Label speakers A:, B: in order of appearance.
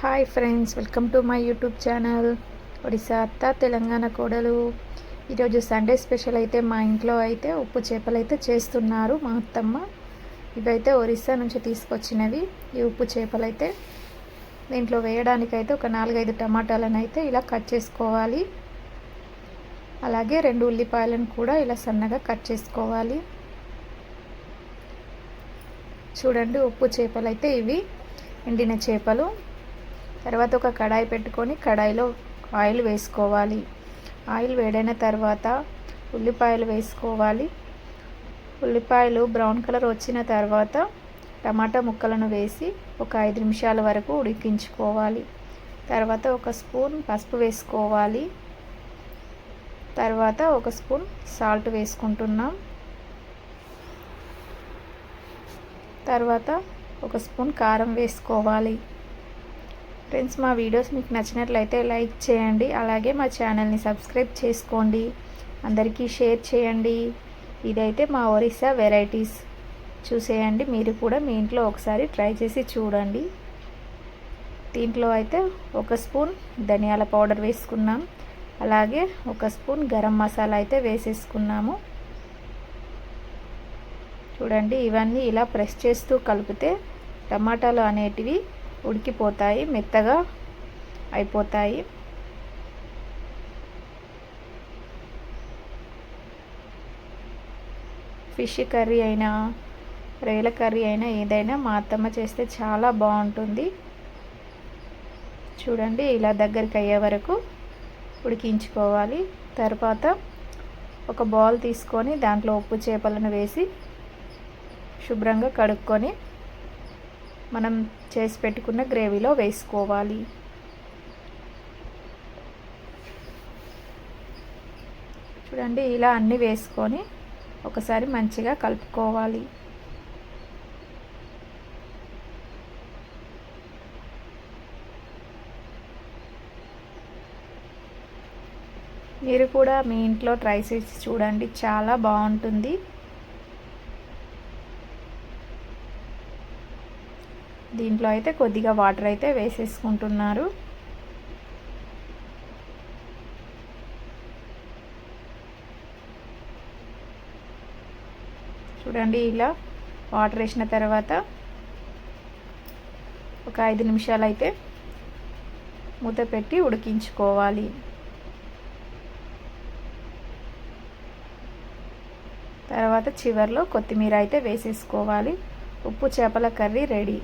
A: Hi friends welcome to my YouTube channel Odisha అత్త తెలంగాణ కోడలు ఈరోజు సండే స్పెషల్ అయితే మా ఇంట్లో అయితే ఉప్పు చేపలు అయితే చేస్తున్నారు మా అత్తమ్మ. ఇవైతే ఒరిస్సా నుంచి తీసుకొచ్చినవి. ఈ ఉప్పు చేపలు అయితే దీంట్లో వేయడానికైతే ఒక నాలుగైదు టమాటాలను అయితే ఇలా కట్ చేసుకోవాలి. అలాగే రెండు ఉల్లిపాయలను కూడా ఇలా సన్నగా కట్ చేసుకోవాలి. చూడండి ఉప్పు చేపలు అయితే ఇవి ఎండిన చేపలు. తర్వాత ఒక కడాయి పెట్టుకొని కడాయిలో ఆయిల్ వేసుకోవాలి. ఆయిల్ వేడైన తర్వాత ఉల్లిపాయలు వేసుకోవాలి. ఉల్లిపాయలు బ్రౌన్ కలర్ వచ్చిన తర్వాత టమాటా ముక్కలను వేసి ఒక ఐదు నిమిషాల వరకు ఉడికించుకోవాలి. తర్వాత ఒక స్పూన్ పసుపు వేసుకోవాలి. తర్వాత ఒక స్పూన్ సాల్ట్ వేసుకుంటున్నాం. తర్వాత ఒక స్పూన్ కారం వేసుకోవాలి. ఫ్రెండ్స్ మా వీడియోస్ మీకు నచ్చినట్లయితే లైక్ చేయండి. అలాగే మా ఛానల్ని సబ్స్క్రైబ్ చేసుకోండి. అందరికీ షేర్ చేయండి. ఇదైతే మా ఒరిస్సా వెరైటీస్ చూసేయండి. మీరు కూడా మీ ఇంట్లో ఒకసారి ట్రై చేసి చూడండి. దీంట్లో అయితే ఒక స్పూన్ ధనియాల పౌడర్ వేసుకున్నాం. అలాగే ఒక స్పూన్ గరం మసాలా అయితే వేసేసుకున్నాము. చూడండి ఇవన్నీ ఇలా ప్రెస్ చేస్తూ కలిపితే టమాటాలు అనేటివి ఉడికిపోతాయి మెత్తగా అయిపోతాయి. ఫిష్ కర్రీ అయినా రొయ్యల కర్రీ అయినా ఏదైనా మా అత్తమ్మ చేస్తే చాలా బాగుంటుంది. చూడండి ఇలా దగ్గరికి అయ్యే వరకు ఉడికించుకోవాలి. తర్వాత ఒక బౌల్ తీసుకొని దాంట్లో ఉప్పు చేపలను వేసి శుభ్రంగా కడుక్కొని మనం చేసి పెట్టుకున్న గ్రేవీలో వేసుకోవాలి. చూడండి ఇలా అన్నీ వేసుకొని ఒకసారి మంచిగా కలుపుకోవాలి. మీరు కూడా మీ ఇంట్లో ట్రై చేసి చూడండి చాలా బాగుంటుంది. దీంట్లో అయితే కొద్దిగా వాటర్ అయితే వేసేసుకుంటున్నారు. చూడండి ఇలా వాటర్ వేసిన తర్వాత ఒక ఐదు నిమిషాలు అయితే మూత పెట్టి ఉడికించుకోవాలి. తర్వాత చివరిలో కొత్తిమీర అయితే వేసేసుకోవాలి. ఉప్పు చేపల కర్రీ రెడీ.